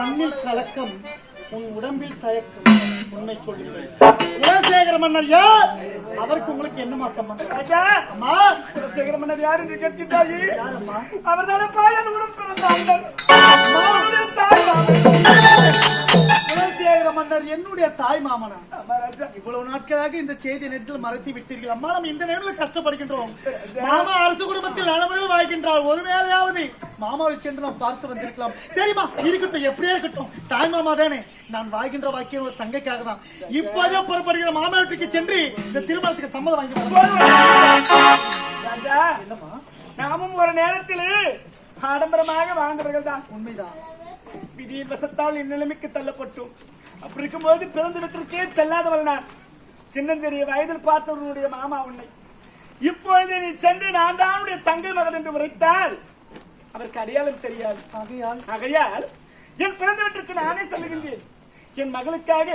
கண்ணில் கலக்கம் உன் உடம்பில் தயக்கம். உண்மை சொல்லுங்கள். குலசேகர மன்னர் யார்? அவருக்கு உங்களுக்கு என்னமா சம்பந்தம்? அம்மா! குலசேகர மன்னர் யார் என்று கேட்கின்றாயே? யாரம்மா? அவர்தானே பாயன் உடன் பிறந்த மன்னர் என்னுடைய தாய் மாமனா? இவ்வளவு நாட்களாக இந்த செய்தி நேரத்தில் மறைத்து விட்டீர்கள். அம்மா நம்ம இந்த நேரத்தில் கஷ்டப்படுகின்றோம். மாமா அரசு குடும்பத்தில் நலமுறையில் ஒரு வேலையாவது மாமாவை சென்று நாம் பார்த்து வந்திருக்கலாம். சரிம்மா இருக்கட்டும் எப்படியே இருக்கட்டும். தாய் மாமா தானே. நான் வாழ்கின்ற வாக்கியம் ஒரு தங்கைக்காக தான். இப்போதே புறப்படுகிற மாமா வீட்டுக்கு சென்று இந்த திருமணத்துக்கு சம்மதம் வாங்கி. ராஜா நாமும் ஒரு நேரத்தில் ஆடம்பரமாக வாழ்ந்தவர்கள் தான் உண்மைதான். விதியின் வசத்தால் இந்நிலைமைக்கு தள்ளப்பட்டோம். அப்படி இருக்கும்போது பிறந்த செல்லாதவள் நான். சின்னஞ்சிறிய வயதில் பார்த்தவர்களுடைய மாமா உன்னை. இப்பொழுது நீ சென்று நான் தான் உன்னுடைய தங்கை மகன் என்று உரைத்தால் அவருக்கு அடையாளம் தெரியாது. ஆகையால் என் பிறந்த வீட்டிற்கு நானே செல்லுகின்றேன். என் மகளுக்காக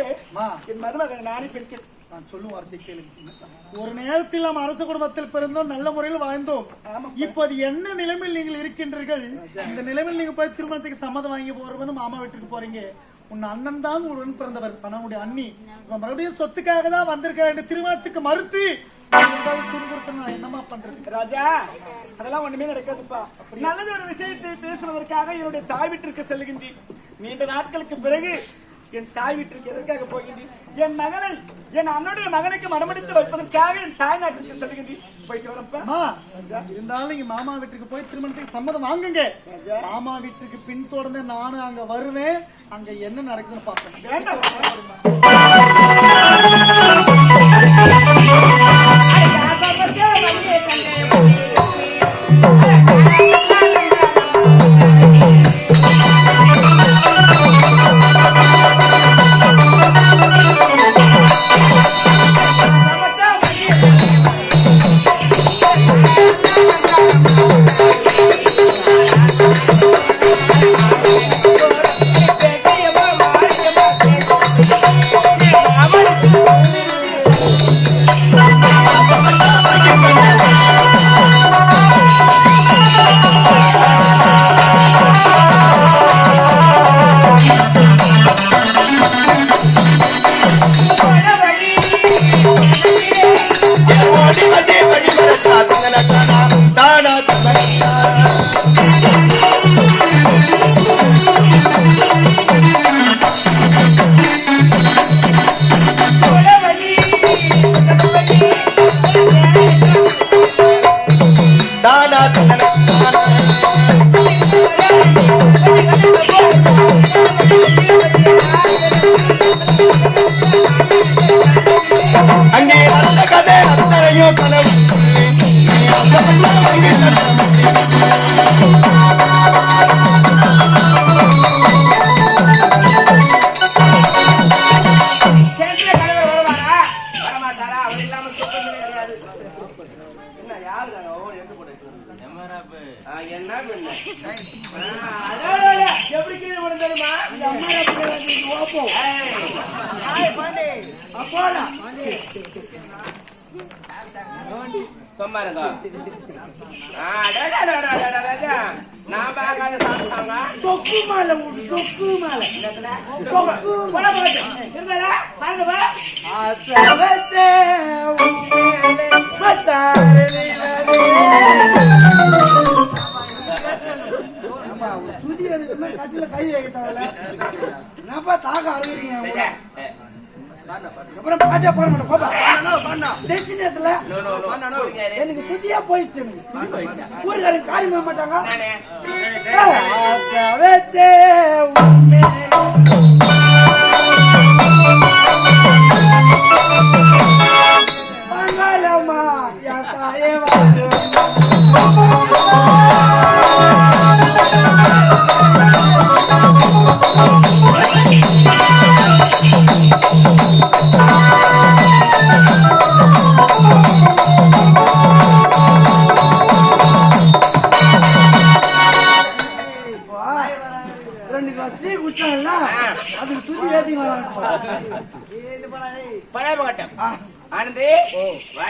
என் மருமகன் நானே பெற்றேன் நான் சொல்லும் வார்த்தை கேளுங்க ஒரு நேரத்தில் நாம் அரச குடும்பத்தில் பிறந்தோம் நல்ல முறையில் வாழ்ந்தோம். இப்போது என்ன நிலைமையில் நீங்கள் இருக்கின்றீர்கள்? இந்த நிலைமையில் நீங்க போய் திருமணத்துக்கு சம்மதம் வாங்கி போறவன்னு மாமா வீட்டுக்கு போறீங்க. உன் அண்ணன் தான் உடன் பிறந்தவர் உன்னுடைய அண்ணி. இவன் மறுபடியும் சொத்துக்காக தான் வந்திருக்கார் என்று திருமணத்துக்கு மறுத்து என்னமா பண்றது? ராஜா அதெல்லாம் ஒண்ணுமே நடக்காதுப்பா. நல்லது ஒரு விஷயத்தை பேசுவதற்காக என்னுடைய தாய் வீட்டிற்கு செல்கின்றேன். நீண்ட நாட்களுக்கு பிறகு என் தாய் வீட்டிற்கு எதற்காக போகின்றேன் என் மகனை என் அண்ணனுடைய மகனுக்கு மனமடித்து வைப்பதற்காக என் தாய் நாட்டிற்கு செல்கின்றேன் போயிட்டு வரப்பா இருந்தாலும் நீங்க மாமா வீட்டுக்கு போய் திருமணத்துக்கு சம்மதம் வாங்குங்க. மாமா வீட்டுக்கு பின் தொடர்ந்து நானும் அங்க வருவேன். அங்க என்ன நடக்குதுன்னு பார்ப்பேன் என்ன எப்படி கீழே விழுந்து தெரியுமா? இந்த அம்மா ஓப்போம். சும்மா நான் சாப்பிட்டாங்க தொக்கு மாலை தொக்கு மாலை பாருங்க பாட்டே போட மாட்டேன் பாப்பா. டெஸ்ட் நேரத்துல எனக்கு சுத்தியா போயிடுச்சு. எனக்கு ஊருக்காரங்க காரி பண்ண மாட்டாங்க.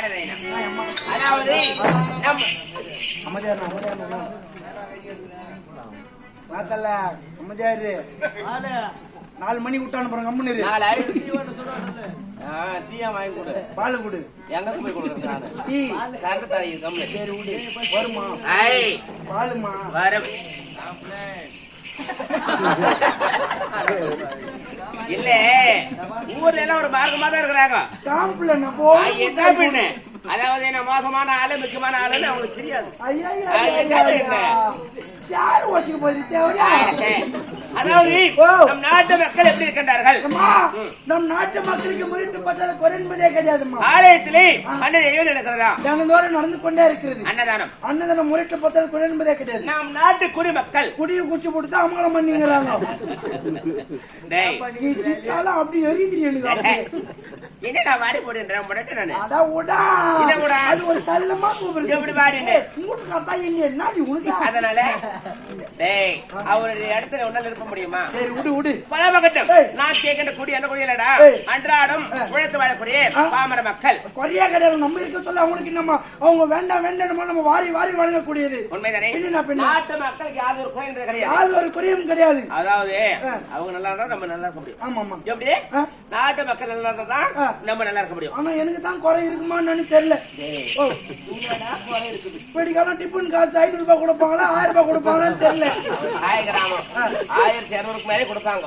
வாடகைனா அதாவது நம்ம அமைதியா இருங்க, அமைதியா இருங்க. நாத்தல்ல அமைதியாரு நாலு மணி. நாலு ஆயிடுச்சு ஆ, டீயா வாங்கி கொடு. பால் குடு. எங்க போய் கொடுக்குறது நானு. டீ. கரண்ட் தாய் கம்மி சரி விடு. வருமா? ஐ பாலுமா? வரும் இல்ல. ஊர்ல எல்லாம் ஒரு மார்க்கமா தான் இருக்கிறாங்க. என்ன பண்ணு? அதாவது என்ன மோசமான ஆளு முக்கியமான ஆளுன்னு அவங்களுக்கு தெரியாது. அதாவது. நம் நாட்டு மக்கள் எப்படி இருக்கின்றார்கள்? அம்மா நம் நாட்டு மக்களுக்கு முறிட்டு பார்த்தாத குறை என்பதே கிடையாதும்மா. ஆலயத்திலே அண்ணன் எழுதி தினந்தோறும் நடந்து கொண்டே இருக்கிறது. அன்னதானம். அன்னதானம் முறிட்டு பார்த்தாத குறை என்பதே கிடையாது. நம் நாட்டு குடிமக்கள். குடியை குச்சி போட்டு அமங்கலம் பண்ணிங்கிறாங்க டேய். நீ சிரிச்சாலும் அப்படி எரியுது எனக்கு அப்படியே. என்ன நான் வாடி போடுன்றேன் முடக்கு நானு. அதான் உடா. என்ன உடா? அது ஒரு சல்லமா கூப்பிடுது. எப்படி வாடின்னு மூட்டு கத்தா இல்லையே. என்னடி உனக்கு? அதனால டேய் அவருடைய இடத்துல உன்னால இருக்க முடியுமா? சரி விடு விடு. பலமகட்டும் ஏய். நான் கேட்கின்ற குடி என்ன. அன்றாடம் உழைத்து வாழக்கூடிய. பாமர மக்கள். குறையா கிடையாது. நம்ம இருக்க சொல்ல அவங்களுக்கு நம்ம அவங்க வேண்டாம் வேண்டாம் நம்ம வாரி வாரி வழங்கக்கூடியது. உண்மைதானே. நாட்டு மக்களுக்கு யாவது ஒரு கிடையாது. ஒரு குறையும் கிடையாது. அதாவது. அவங்க நல்லா இருந்தா நம்ம நல்லா இருக்க முடியும் ஆமா ஆமா எப்படி? ஆ. நாட்டு மக்கள் நல்லா இருந்தா தான். நம்ம நல்லா இருக்க முடியும். ஆனா எனக்கு தான் குறை இருக்குமான்னு தெரியல. இப்படிக்கெல்லாம் டிஃபன் காசு ஐநூறு ரூபாய் கொடுப்பாங்களா? ஆயிரம் ரூபாய் கொடுப்பாங்களான்னு தெரியல. ஆயிரம் ஆயிரத்தி இருநூறுக்கு மேலே கொடுப்பாங்க?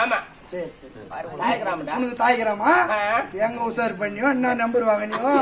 ஆமா. உனக்கு தாய்க்கிறாமா ஆ. எங்க உசார் பண்ணியோ என்ன நம்பர் வாங்கினியோ.